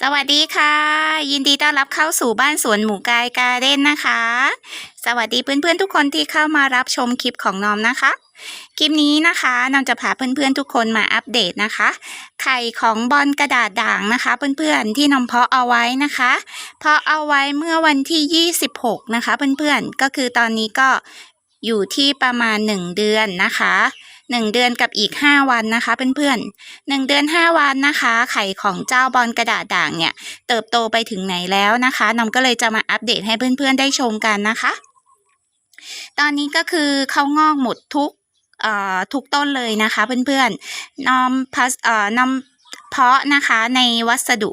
สวัสดีค่ะ ยินดีต้อนรับเข้าสู่บ้านสวนหมูกายการ์เด้นนะคะ สวัสดีเพื่อนๆทุกคนที่เข้ามารับชมคลิปของน้อมนะคะ คลิปนี้นะคะน้อมจะพาเพื่อนๆทุกคนมาอัปเดตนะคะ ไข่ของบอลกระดาษด่างนะคะ เพื่อนๆที่น้อมเพาะเอาไว้นะคะเพาะเอาไว้เมื่อวันที่ 26 นะคะ เพื่อนๆก็คือตอนนี้ก็อยู่ที่ประมาณ 1 เดือนนะคะ 1 เดือนกับอีก 5 วันนะคะเพื่อนๆหนึ่งเดือนห้าวันนะคะ ไข่ของเจ้าบอลกระดาษด่างเนี่ย เติบโตไปถึงไหนแล้วนะคะน้องก็เลยจะมาอัปเดตให้เพื่อนๆได้ชมกันนะคะ ตอนนี้ก็คือเขางอกหมดทุกเอ่อทุกต้นเลยนะคะเพื่อนๆน้อมพัสเอ่อน้อมเพาะนะคะในวัสดุ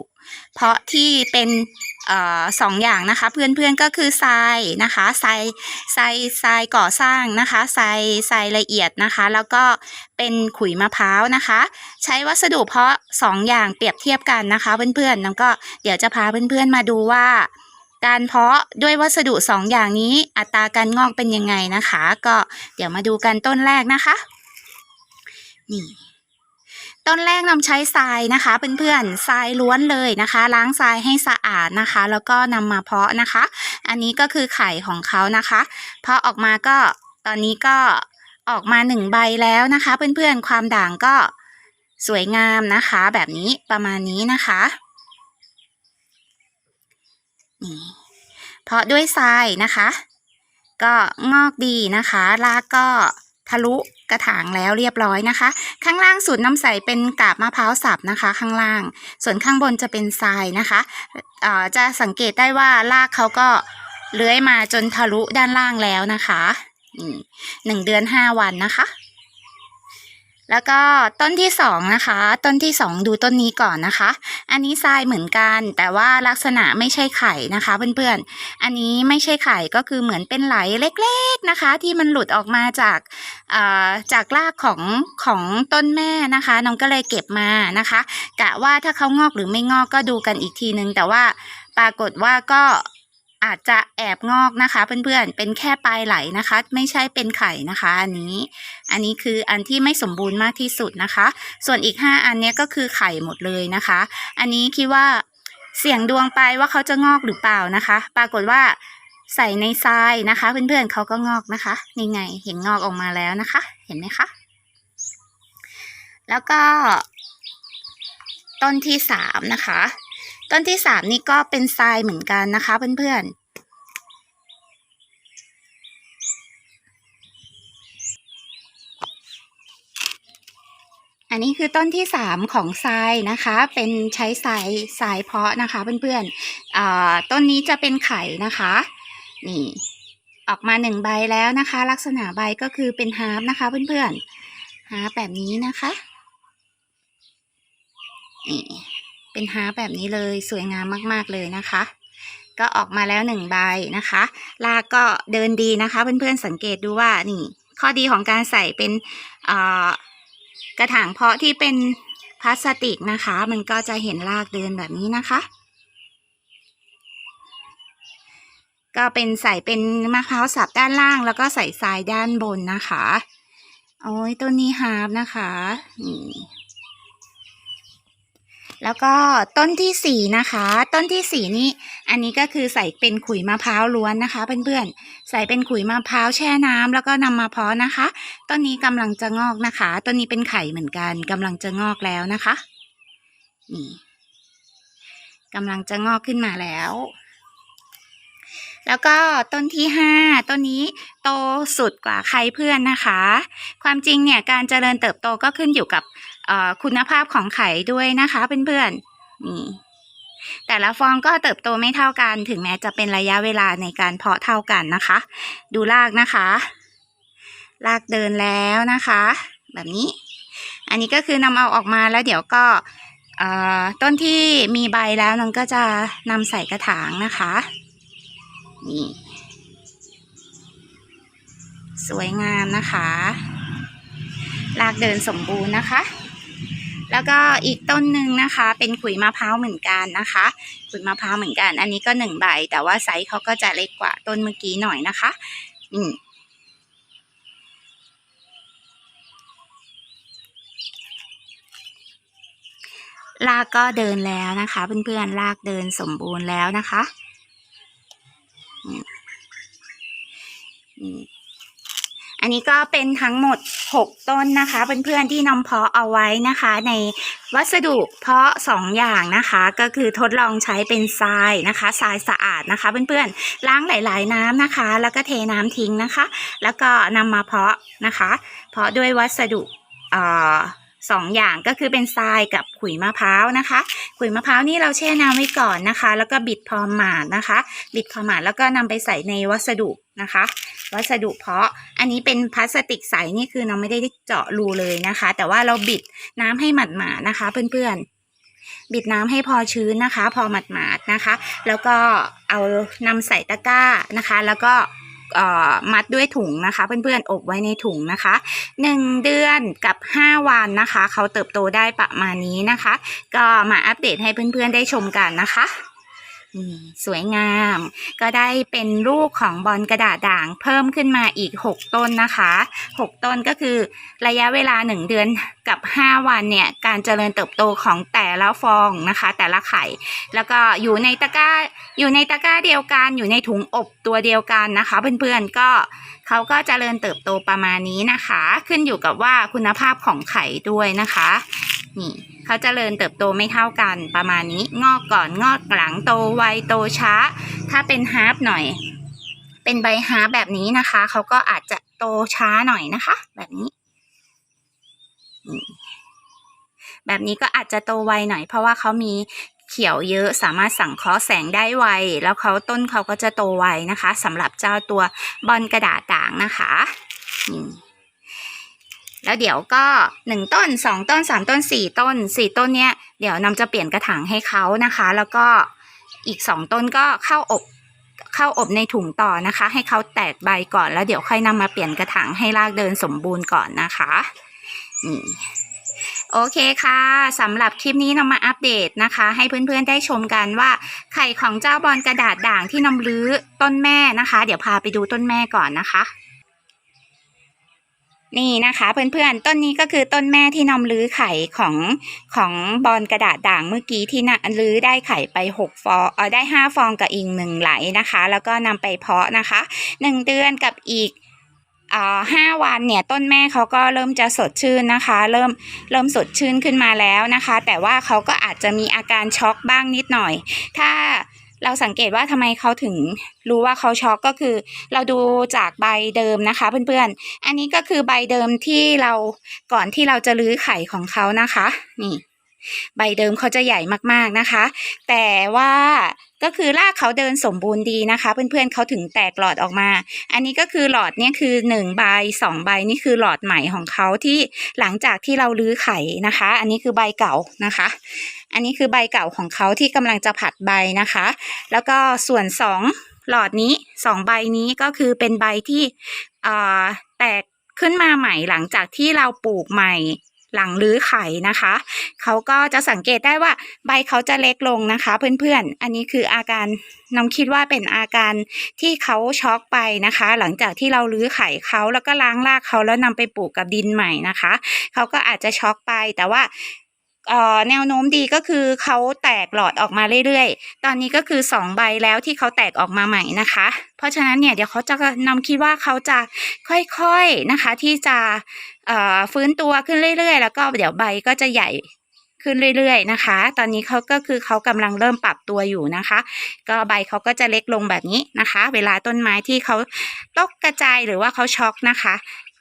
เพาะที่เป็น สองอย่างนะคะ เพื่อนๆก็คือทรายนะคะทรายทรายทรายก่อสร้างนะคะทรายทรายละเอียดนะคะ แล้วก็เป็นขุยมะพร้าวนะคะ ใช้วัสดุเพาะสองอย่างเปรียบเทียบกันนะคะเพื่อนๆแล้วก็เดี๋ยวจะพาเพื่อนๆมาดูว่า การเพาะด้วยวัสดุสองอย่างนี้อัตราการงอกเป็นยังไงนะคะ ก็เดี๋ยวมาดูกันต้นแรกนะคะ นี่ ต้นแรกนำใช้ทรายนะคะ เพื่อนๆทรายล้วนเลยนะคะ ล้างทรายให้สะอาดนะคะ แล้วก็นำมาเพาะนะคะ อันนี้ก็คือไข่ของเขานะคะเพาะออกมาก็ตอนนี้ก็ออกมาหนึ่งใบแล้วนะคะ เพื่อนๆความด่างก็สวยงามนะคะ แบบนี้ประมาณนี้นะคะนี่เพาะด้วยทรายนะคะ ก็งอกดีนะคะรากก็ ทะลุกระถางแล้วเรียบร้อยนะคะ ข้างล่างสุดน้ำใสเป็นกาบมะพร้าวสับนะคะ ข้างล่าง ส่วนข้างบนจะเป็นทรายนะคะอ่อจะสังเกตได้ว่ารากเขาก็เลื้อยมาจนทะลุด้านล่างแล้วนะคะนี่หนึ่งเดือนห้าวันนะคะ แล้วก็ต้นที่สองนะคะ ต้นที่สองดูต้นนี้ก่อนนะคะ อันนี้ทรายเหมือนกัน แต่ว่าลักษณะไม่ใช่ไข่นะคะเพื่อนๆ อันนี้ไม่ใช่ไข่ก็คือเหมือนเป็นไหลเล็กๆนะคะ ที่มันหลุดออกมาจากอ่าจากรากของของต้นแม่นะคะน้องก็เลยเก็บมานะคะกะว่าถ้าเขางอกหรือไม่งอกก็ดูกันอีกทีนึง แต่ว่าปรากฏว่าก็ อาจจะแอบงอกนะคะ เพื่อนๆ เป็นแค่ปลายไหลนะคะ ไม่ใช่เป็นไข่นะคะอันนี้ อันนี้คืออันที่ไม่สมบูรณ์มากที่สุดนะคะ ส่วนอีก 5 อันนี้ก็คือไข่หมดเลยนะคะ อันนี้คิดว่าเสี่ยงดวงไปว่าเขาจะงอกหรือเปล่านะคะ ปรากฏว่าใส่ในทรายนะคะ เพื่อนๆเขาก็งอกนะคะนี่ไงเห็นงอกออกมาแล้วนะคะ เห็นไหมคะ แล้วก็ต้นที่สามนะคะ ต้นที่สามนี่ก็เป็นทรายเหมือนกันนะคะเพื่อนๆอันนี้คือต้นที่สามของทรายนะคะ เป็นใช้ทรายทรายเพาะนะคะเพื่อนๆอ่าต้นนี้จะเป็นไข่นะคะ นี่ ออกมาหนึ่งใบแล้วนะคะ ลักษณะใบก็คือเป็นฮาร์ปนะคะเพื่อนๆฮาร์ปแบบนี้นะคะ นี่ เป็นฮาร์แบบนี้เลยสวยงามมากๆเลยนะคะ ก็ออกมาแล้วหนึ่งใบนะคะลากก็เดินดีนะคะเพื่อนๆสังเกตดูว่านี่ข้อดีของการใส่เป็นกระถางเพาะที่เป็นพลาสติกนะคะ มันก็จะเห็นรากเดินแบบนี้นะคะ ก็เป็นใส่เป็นมะพร้าวสับด้านล่าง แล้วก็ใส่ทรายด้านบนนะคะ โอ้ยต้นนี้ฮาร์ปนะคะนี่ แล้วก็ต้นที่สี่นะคะ ต้นที่สี่นี้อันนี้ก็คือใส่เป็นขุยมะพร้าวล้วนนะคะเพื่อนๆใส่เป็นขุยมะพร้าวแช่น้ำแล้วก็นำมาเพาะนะคะ ต้นนี้กำลังจะงอกนะคะ ต้นนี้เป็นไข่เหมือนกันกำลังจะงอกแล้วนะคะ นี่กำลังจะงอกขึ้นมาแล้ว แล้วก็ต้นที่ห้าต้นนี้โตสุดกว่าใครเพื่อนนะคะ ความจริงเนี่ยการเจริญเติบโตก็ขึ้นอยู่กับคุณภาพของไข่ด้วยนะคะเพื่อนๆนี่แต่ละฟองก็เติบโตไม่เท่ากัน ถึงแม้จะเป็นระยะเวลาในการเพาะเท่ากันนะคะ ดูรากนะคะ รากเดินแล้วนะคะ แบบนี้ อันนี้ก็คือนำเอาออกมาแล้วเดี๋ยวก็ต้นที่มีใบแล้วนันก็จะนำใส่กระถางนะคะ นี่ สวยงามนะคะรากเดินสมบูรณ์นะคะ แล้วก็อีกต้นหนึ่งนะคะ เป็นขุยมะพร้าวเหมือนกันนะคะ ขุยมะพร้าวเหมือนกัน อันนี้ก็หนึ่งใบ แต่ว่าไซส์เขาก็จะเล็กกว่าต้นเมื่อกี้หน่อยนะคะอืมรากก็เดินแล้วนะคะ เพื่อนๆรากเดินสมบูรณ์แล้วนะคะ อันนี้ก็เป็นทั้งหมด 6 ต้นนะคะ เพื่อนๆที่นำเพาะเอาไว้นะคะ ในวัสดุเพาะ 2 อย่างนะคะ ก็คือทดลองใช้เป็นทรายนะคะทรายสะอาดนะคะ เพื่อนๆล้างหลาย ๆ น้ำนะคะ แล้วก็เทน้ำทิ้งนะคะ แล้วก็นำมาเพาะนะคะ เพาะด้วยวัสดุเอ่อ สองอย่างก็คือเป็นทรายกับขุยมะพร้าวนะคะ ขุยมะพร้าวนี่เราแช่น้ำไว้ก่อนนะคะ แล้วก็บิดพอหมาดนะคะ บิดพอหมาดแล้วก็นำไปใส่ในวัสดุนะคะ วัสดุเพาะอันนี้เป็นพลาสติกใสนี่คือเราไม่ได้เจาะรูเลยนะคะ แต่ว่าเราบิดน้ำให้หมาดๆนะคะ เพื่อนๆ บิดน้ำให้พอชื้นนะคะ พอหมาดๆนะคะ แล้วก็เอานำใส่ตะกร้านะคะ แล้วก็ มัดด้วยถุงนะคะ เพื่อนๆอบไว้ในถุงนะคะหนึ่งเดือนกับห้าวันนะคะ เขาเติบโตได้ประมาณนี้นะคะ ก็มาอัปเดตให้เพื่อนๆได้ชมกันนะคะ สวยงาม ก็ได้เป็นรูปของบอลกระดาษด่างเพิ่มขึ้นมาอีก 6 ต้นนะคะ 6 ต้นก็คือระยะเวลา 1 เดือนกับ 5 วันเนี่ย การเจริญเติบโตของแต่ละฟองนะคะ แต่ละไข่ แล้วก็อยู่ในตะกร้าอยู่ในตะกร้าเดียวกัน อยู่ในถุงอบตัวเดียวกันนะคะ เพื่อนๆก็เขาก็เจริญเติบโตประมาณนี้นะคะ ขึ้นอยู่กับว่าคุณภาพของไข่ด้วยนะคะ นี่ เขาเจริญเติบโตไม่เท่ากันประมาณนี้งอกก่อนงอกหลังโตไวโตช้า ถ้าเป็นฮาร์ปหน่อย เป็นใบฮาร์ปแบบนี้นะคะเขาก็อาจจะโตช้าหน่อยนะคะ แบบนี้ แบบนี้ก็อาจจะโตไวหน่อย เพราะว่าเขามีเขียวเยอะสามารถสั่งเคราะห์แสงได้ไว แล้วเขาต้นเขาก็จะโตไวนะคะสำหรับเจ้าตัวบอลกระดาษด่างนะคะนี่ แล้วเดี๋ยวก็หนึ่งต้นสองต้นสามต้นสี่ต้นสี่ต้นเนี้ยเดี๋ยวนำจะเปลี่ยนกระถางให้เขานะคะ แล้วก็อีกสองต้นก็เข้าอบเข้าอบในถุงต่อนะคะ ให้เขาแตกใบก่อนแล้วเดี๋ยวค่อยนำมาเปลี่ยนกระถางให้รากเดินสมบูรณ์ก่อนนะคะนี่โอเคค่ะสำหรับคลิปนี้นำมาอัปเดตนะคะ ให้เพื่อนๆได้ชมกันว่าไข่ของเจ้าบอลกระดาษด่างที่นำรื้อต้นแม่นะคะ เดี๋ยวพาไปดูต้นแม่ก่อนนะคะ นี่นะคะเพื่อนๆ ต้นนี้ก็คือต้นแม่ที่นำลื้อไข่ของของบอลกระดาษด่างเมื่อกี้ที่นะลื้อได้ไข่ไปหกฟองเออได้ห้าฟองกับอีกหนึ่งไหลนะคะ แล้วก็นำไปเพาะนะคะหนึ่งเดือนกับอีกอ่อห้าวันเนี่ยต้นแม่เขาก็เริ่มจะสดชื่นนะคะ เริ่มเริ่มสดชื่นขึ้นมาแล้วนะคะ แต่ว่าเขาก็อาจจะมีอาการช็อกบ้างนิดหน่อย ถ้า เราสังเกตว่าทำไมเขาถึงรู้ว่าเขาช็อกก็คือ เราดูจากใบเดิมนะคะเพื่อนๆ อันนี้ก็คือใบเดิมที่เราก่อนที่เราจะลื้อไข่ของเขานะคะ นี่ ใบเดิมเขาจะใหญ่มากๆนะคะ แต่ว่าก็คือรากเขาเดินสมบูรณ์ดีนะคะ เพื่อนๆเขาถึงแตกหลอดออกมา อันนี้ก็คือหลอดเนี่ยคือหนึ่งใบสองใบนี่คือหลอดใหม่ของเขาที่หลังจากที่เราลื้อไข่นะคะ อันนี้คือใบเก่านะคะ อันนี้คือใบเก่าของเขาที่กำลังจะผัดใบนะคะ แล้วก็ส่วนสองหลอดนี้สองใบนี้ก็คือเป็นใบที่อ่าแตกขึ้นมาใหม่หลังจากที่เราปลูกใหม่ หลังรื้อไข่นะคะเขาก็จะสังเกตได้ว่าใบเขาจะเล็กลงนะคะ เพื่อนๆ อันนี้คืออาการน้องคิดว่าเป็นอาการที่เขาช็อกไปนะคะ หลังจากที่เรารื้อไข่เขาแล้วก็ล้างรากเขาแล้วนำไปปลูกกับดินใหม่นะคะเขาก็อาจจะช็อกไปแต่ว่า แนวโน้มดีก็คือเขาแตกหลอดออกมาเรื่อยๆ ตอนนี้ก็คือสองใบแล้วที่เขาแตกออกมาใหม่นะคะ เพราะฉะนั้นเนี่ยเดี๋ยวเขาจะนำคิดว่าเขาจะค่อยๆนะคะที่จะฟื้นตัวขึ้นเรื่อยๆ แล้วก็เดี๋ยวใบก็จะใหญ่ขึ้นเรื่อยๆนะคะ ตอนนี้เขาก็คือเขากำลังเริ่มปรับตัวอยู่นะคะ ก็ใบเขาก็จะเล็กลงแบบนี้นะคะ เวลาต้นไม้ที่เขาตกกระจายหรือว่าเขาช็อกนะคะ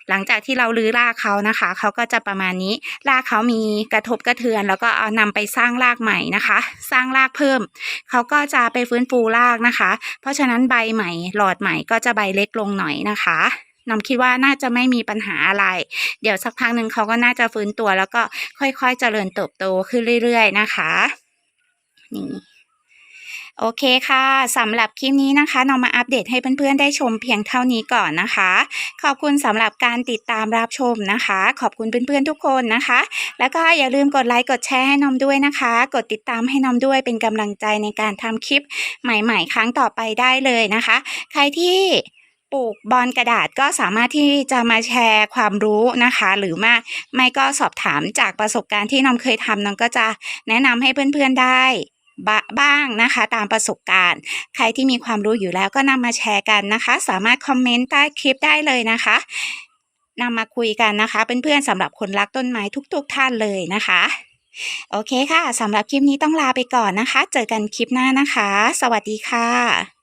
หลังจากที่เราลื้อรากเขานะคะ เขาก็จะประมาณนี้ รากเขามีกระทบกระเทือน แล้วก็เอานำไปสร้างรากใหม่นะคะ สร้างรากเพิ่ม เขาก็จะไปฟื้นฟูรากนะคะ เพราะฉะนั้นใบใหม่หลอดใหม่ก็จะใบเล็กลงหน่อยนะคะน้ำคิดว่าน่าจะไม่มีปัญหาอะไร เดี๋ยวสักพักหนึ่งเขาก็น่าจะฟื้นตัว แล้วก็ค่อยๆเจริญเติบโตขึ้นเรื่อย ๆ นะคะ นี่ โอเคค่ะสำหรับคลิปนี้นะคะเรามาอัปเดตให้เพื่อนๆได้ชมเพียงเท่านี้ก่อนนะคะ ขอบคุณสำหรับการติดตามรับชมนะคะ ขอบคุณเพื่อนๆทุกคนนะคะ แล้วก็อย่าลืมกดไลค์กดแชร์ให้น้อมด้วยนะคะ กดติดตามให้น้อมด้วยเป็นกำลังใจในการทำคลิปใหม่ๆ ครั้งต่อไปได้เลยนะคะ ใครที่ปลูกบอลกระดาษก็สามารถที่จะมาแชร์ความรู้นะคะ หรือม่ไม่ก็สอบถามจากประสบการณ์ที่น้องเคยทำน้องก็จะแนะนำให้เพื่อนๆได้ บบ้างนะคะ ตามประสบการณ์ ใครที่มีความรู้อยู่แล้วก็นำมาแชร์กันนะคะ สามารถคอมเมนต์ใต้คลิปได้เลยนะคะนำมาคุยกันนะคะเพื่อนๆสำหรับคนรักต้นไม้ทุกๆท่านเลยนะคะ โอเคค่ะสำหรับคลิปนี้ต้องลาไปก่อนนะคะ เจอกันคลิปหน้านะคะ สวัสดีค่ะ